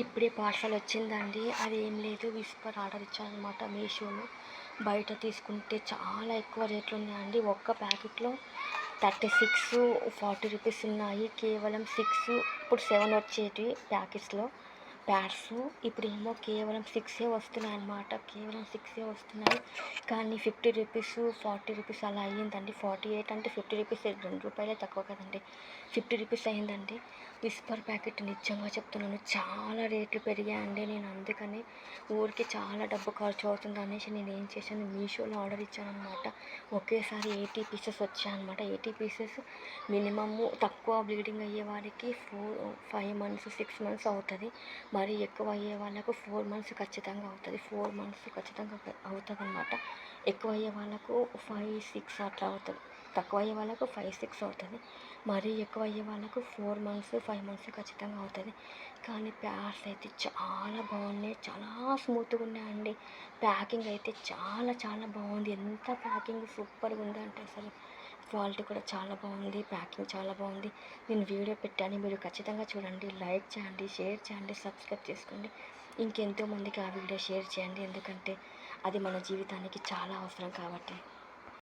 ఇప్పుడే పార్సల్ వచ్చిందండి. అది ఏం లేదు విస్పర్ ఆర్డర్ ఇచ్చానమాట మీషోలో. బయట తీసుకుంటే చాలా ఎక్కువ రేట్లు ఉన్నాయండి ఒక్క ప్యాకెట్లో థర్టీ సిక్స్ ఫార్టీ రూపీస్ ఉన్నాయి. కేవలం సిక్స్ ఇప్పుడు సెవెన్ వచ్చేటివి ప్యాకెట్స్లో. ప్యాడ్స్ ఇప్పుడేమో కేవలం సిక్సే వస్తున్నాయి అన్నమాట కేవలం సిక్సే వస్తున్నాయి. కానీ ఫిఫ్టీ రూపీస్ ఫార్టీ రూపీస్ అలా అయ్యిందండి. ఫార్టీ ఎయిట్ అంటే ఫిఫ్టీ రూపీస్ రెండు రూపాయలే తక్కువ కదండి. ఫిఫ్టీ రూపీస్ అయ్యిందండి. విస్పర్ ప్యాకెట్ నిజంగా చెప్తున్నాను. చాలా రేట్లు పెరిగాయండి. నేను అందుకని ఊరికి చాలా డబ్బు ఖర్చు అవుతుంది అనేసి నేను ఏం చేశాను? మీషోలో ఆర్డర్ ఇచ్చాను అనమాట ఒకేసారి ఎయిటీ పీసెస్ వచ్చాయన్నమాట. ఎయిటీ పీసెస్ మినిమము తక్కువ బ్లీడింగ్ అయ్యే వారికి four five months six months అవుతుంది. మరీ ఎక్కువ అయ్యే వాళ్ళకు ఫోర్ మంత్స్ ఖచ్చితంగా అవుతుంది. ఫోర్ మంత్స్ ఖచ్చితంగా అవుతుంది అనమాట ఎక్కువ అయ్యే వాళ్ళకు ఫైవ్ సిక్స్ అట్లా అవుతుంది. తక్కువ అయ్యే వాళ్ళకు ఫైవ్ సిక్స్ అవుతుంది. మరీ ఎక్కువ అయ్యే వాళ్ళకు ఫోర్ మంత్స్ ఫైవ్ మంత్స్ ఖచ్చితంగా అవుతుంది. కానీ ప్యాడ్స్ అయితే చాలా బాగున్నాయి. చాలా స్మూత్గా ఉన్నాయండి. ప్యాకింగ్ అయితే చాలా చాలా బాగుంది. ఎంత ప్యాకింగ్ సూపర్గా ఉందంటే అసలు క్వాలిటీ కూడా చాలా బాగుంది. ప్యాకింగ్ చాలా బాగుంది. నేను వీడియో పెట్టాను. మీరు ఖచ్చితంగా చూడండి. లైక్ చేయండి షేర్ చేయండి సబ్స్క్రైబ్ చేసుకోండి. ఇంకెంతో మందికి ఆ వీడియో షేర్ చేయండి. ఎందుకంటే అది మన జీవితానికి చాలా అవసరం కాబట్టి.